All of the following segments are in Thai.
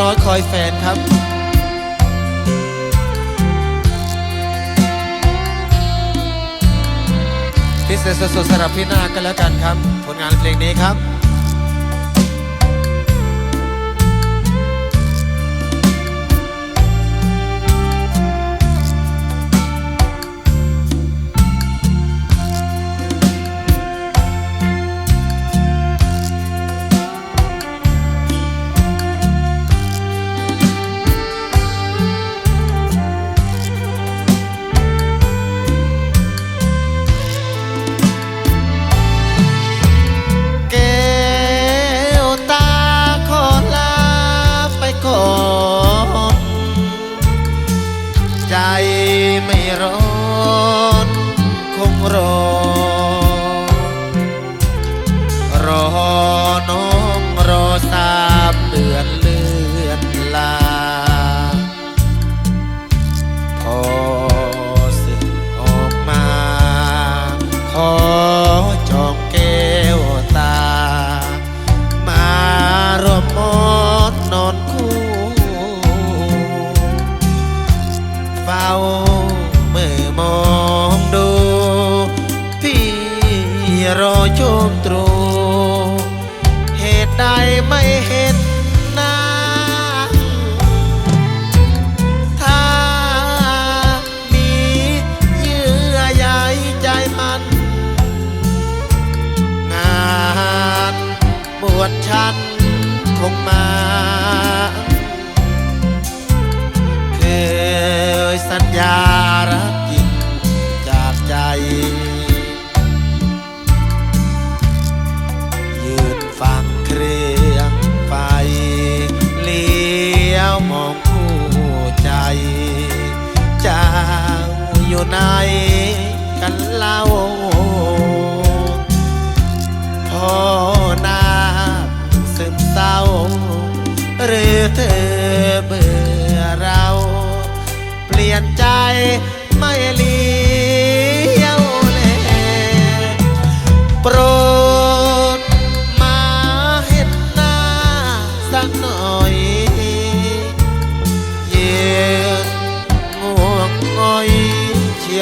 น้อยคอยแฟนครับ พิเศษสุดๆสำหรับพี่นากันแล้วกันครับ ผลงานเพลงนี้ครับ รอ รอน้องรอสามเดือนเลือนลา พอสึกออกมา ขอจองแก้วตา มารวมมอนนอนคู่ เฝ้า รอ มองคู่ใจ เจ้าอยู่ไหนกันเล่าพอนาซึมเศร้า หรือเธอเบื่อเรา เปลี่ยนใจ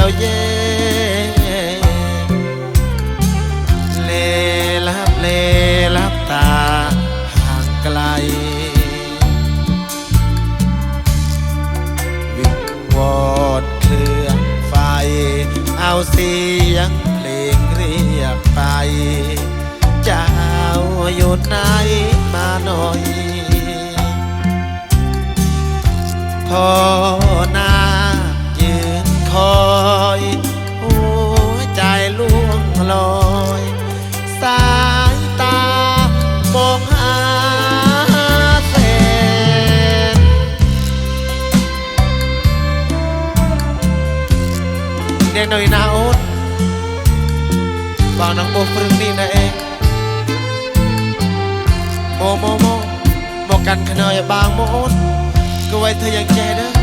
ยวเย็นเลลับเลลับตาห่างไกล วิงวอนเครื่องไฟ เอาเสียงเพลงเรียกไป เจ้าอยู่ไหนมาหน่อยพอ ឯងនៅណាអូនបងនឹងបោះព្រឹងនេះណាឯងមកមកមកមកកាន់ខ្នើយឲ្យបងមកអូនគួរឲ្យធ្វើយ៉ាងចេះណា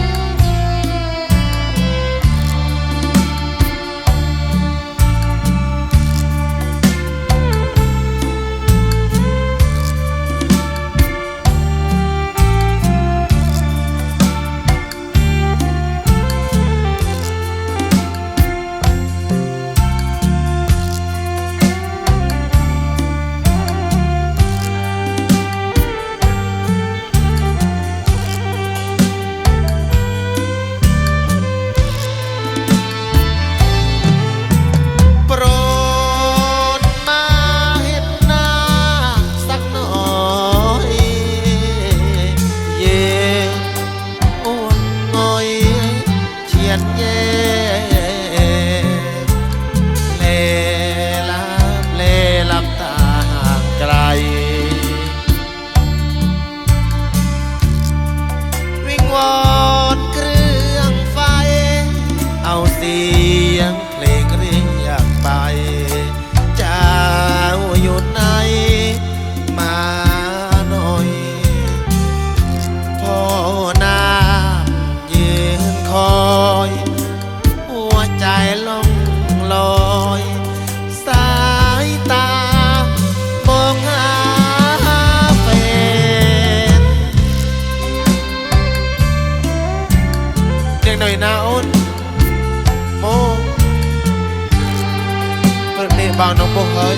bao nó bố hơi